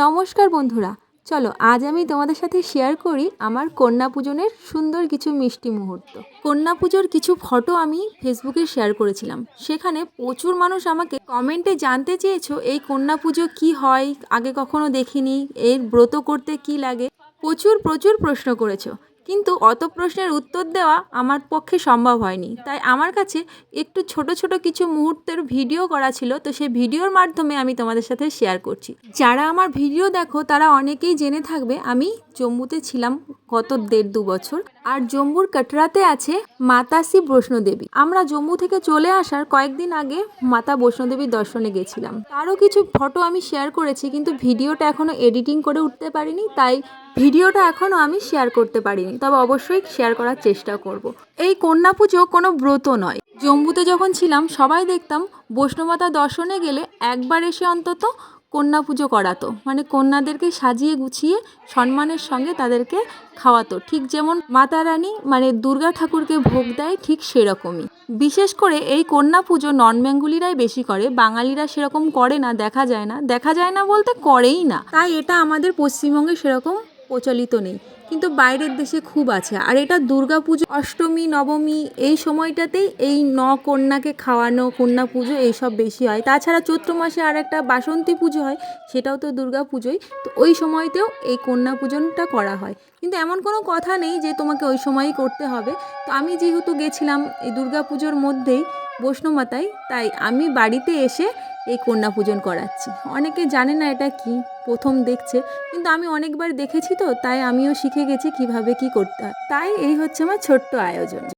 নমস্কার বন্ধুরা। চলো, আজ আমি তোমাদের সাথে শেয়ার করি আমার কন্যা পূজনের সুন্দর কিছু মিষ্টি মুহূর্ত। কন্যা পুজোর কিছু ফটো আমি ফেসবুকে শেয়ার করেছিলাম। সেখানে প্রচুর মানুষ আমাকে কমেন্টে জানতে চেয়েছো, এই কন্যা পুজো কি হয়? আগে কখনো দেখিনি, এর ব্রত করতে কি লাগে? প্রচুর প্রচুর প্রশ্ন করেছ। কিন্তু অত প্রশ্নের উত্তর দেওয়া আমার পক্ষে সম্ভব হয়নি। তাই আমার কাছে একটু ছোট ছোট কিছু মুহূর্তের ভিডিও করা ছিল, তো সেই ভিডিওর মাধ্যমে আমি তোমাদের সাথে শেয়ার করছি। যারা আমার ভিডিও দেখো, তারা অনেকেই জেনে থাকবে, আমি জম্মুতে ছিলাম গত দেড় দু বছর। আর জম্মুর কাটরাতে আছে মাতাসি বৈষ্ণোদেবী। আমরা জম্মু থেকে চলে আসার কয়েকদিন আগে মাতা বৈষ্ণোদেবীর দর্শনে গেছিলাম। তারও কিছু ফটো আমি শেয়ার করেছি, কিন্তু ভিডিওটা এখনও এডিটিং করে উঠতে পারিনি, তাই ভিডিওটা এখনও আমি শেয়ার করতে পারিনি। তবে অবশ্যই শেয়ার করার চেষ্টা করব। এই কন্যা পুজো কোনো ব্রত নয়। জম্মুতে যখন ছিলাম, সবাই দেখতাম বৈষ্ণবমাতা দর্শনে গেলে একবার এসে অন্তত কন্যা পুজো করাতো। মানে কন্যাদেরকে সাজিয়ে গুছিয়ে সম্মানের সঙ্গে তাদেরকে খাওয়াতো। ঠিক যেমন মাতা রানী মানে দুর্গা ঠাকুরকে ভোগ দেয় ঠিক সেরকমই। বিশেষ করে এই কন্যা পুজো নন বেঙ্গলিরাই বেশি করে, বাঙালিরা সেরকম করে না, দেখা যায় না। দেখা যায় না বলতে করেই না। তাই এটা আমাদের পশ্চিমবঙ্গে সেরকম প্রচলিত নেই। কিন্তু বাইরের দেশে খুব আছে। আর এটা দুর্গা পুজো অষ্টমী, নবমী এই সময়টাতেই এই ন কন্যাকে খাওয়ানো, কন্যা পুজো এইসব বেশি হয়। তাছাড়া চৈত্র মাসে আর একটা বাসন্তী পুজো হয়, সেটাও তো দুর্গা পুজোই তো ওই সময়তেও এই কন্যা পূজনটা করা হয়। কিন্তু এমন কোনো কথা নেই যে তোমাকে ওই সময়ই করতে হবে। তো আমি যেহেতু গেছিলাম এই দুর্গা পুজোর মধ্যেই বৈষ্ণমাতায় তাই আমি বাড়িতে এসে এই কন্যা পূজন করাচ্ছি। অনেকে জানে না এটা কি, প্রথম দেখছে, কিন্তু আমি অনেকবার দেখেছি তো, তাই আমিও শিখে গেছি কীভাবে কি করতে হয়। তাই এই হচ্ছে আমার ছোট্ট আয়োজন।